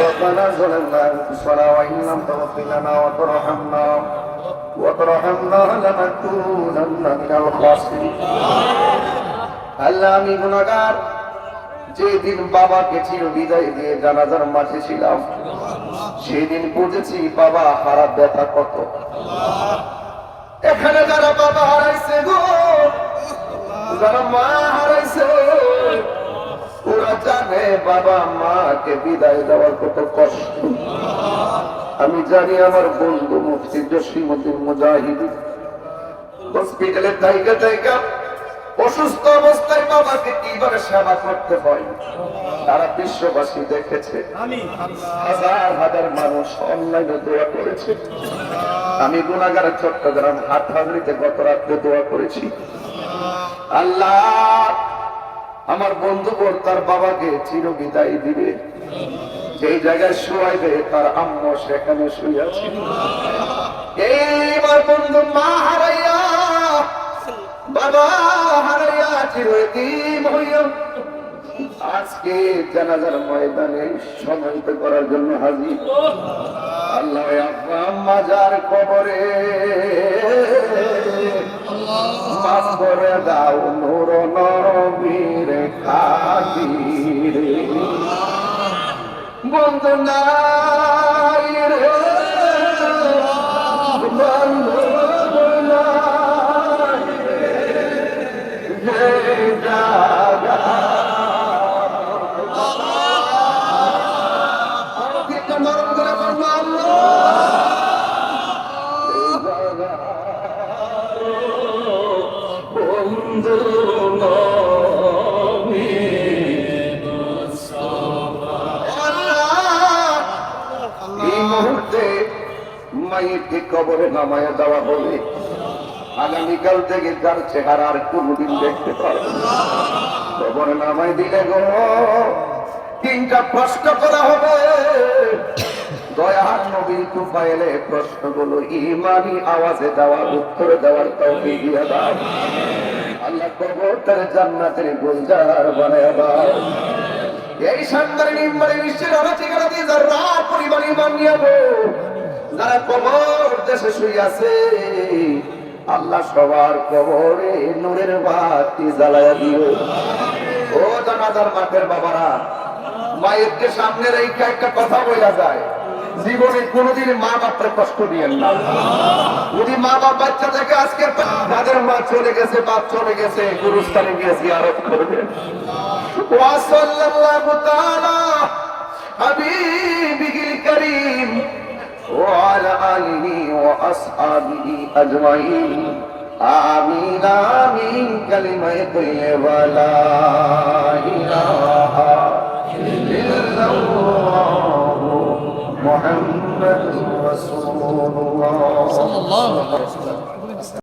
ربنا ظلمنا انفسنا وان لم تغفر لنا وترحمنا وترحمنا لنكونن من الخاسرين আল্লাহ আমি গুণাগার যেদিন বাবাকে চির বিদায় দিয়ে জানাজার মাঝে ছিলাম সেদিন বুঝেছি বাবা হারা ব্যথা কত এখানে যারা বাবা হারাইছে গো যারা মা হারাইছে ওরা জানে বাবা মাকে বিদায় দেওয়ার কত কষ্ট। আমি জানি আমার বন্ধু মুফতি জসিমুদ্দিন মুজাহিদ। হসপিটালে জায়গা জায়গা অসুস্থ অবস্থায় বাবাকে কীভাবে সেবা করতে হয় তারা বিশ্ববাসী দেখেছে। হাজার হাজার মানুষ অনলাইনে দোয়া করেছে। আমি গুণাগার চট্টগ্রাম হাটহাগড়িতে গত রাত্রে দোয়া করেছি। আল্লাহ আমার বন্ধু বোন তার বাবাকে চির বিদায় দিবে। যেই জায়গায় শুয়াইবে তার আম্মু সেখানে শুয়ে এইবার বন্ধু মা হারাইয়া বাবা হারাইয়া চিরদিন হইয়া আজকে জানাজার ময়দানে সমাহিত করার জন্য হাজির। আল্লাহ মাজার কবরে মাফ করে দাও নূর খাতিরে বন্ধু নাই রে বন্ধু নাই মাইকে কবরে নামায় দেওয়া বলে আগামীকাল থেকে তার চেহারা আর কোনদিন দেখতে পারবে। কবরে নামাই দিলে গো, তিনটা প্রশ্ন করা হবে। দয়ার নবী তুফাইলে প্রশ্নগুলো ইমানি আওয়াজে দেওয়ার, উত্তর দেওয়ার তৌফি দিয়ে দাও। আল্লাহ কবর তার জান্নাতের গুলজার বানায় এই সন্তান নিম্বারে বিশ্বের ঠিকানা দিয়ে যারা পরিবার ইমান যারা কবর দেশে শুয়ে আল্লাহ সবার কবরে নূরের বাতি জ্বালায়া দিও ও জানাজার মাঠের বাবারা মায়েরকে সামনে রেখে একটা কথা বলা যায়, জীবনে কোনদিন মা বাপরে কষ্ট দিয়ে না। যদি মা বাপ বাচ্চা থেকে আজকে তাদের মা চলে গেছে, বাপ চলে গেছে, গুরুস্থানে গিয়ে জিয়ারত করবে। ওয়া সাল্লাল্লাহু তাআলা হাবিবিল করিম وأصحابه أجمعين آمين آمين كلمة طيبة لا إله إلا الله محمد رسول الله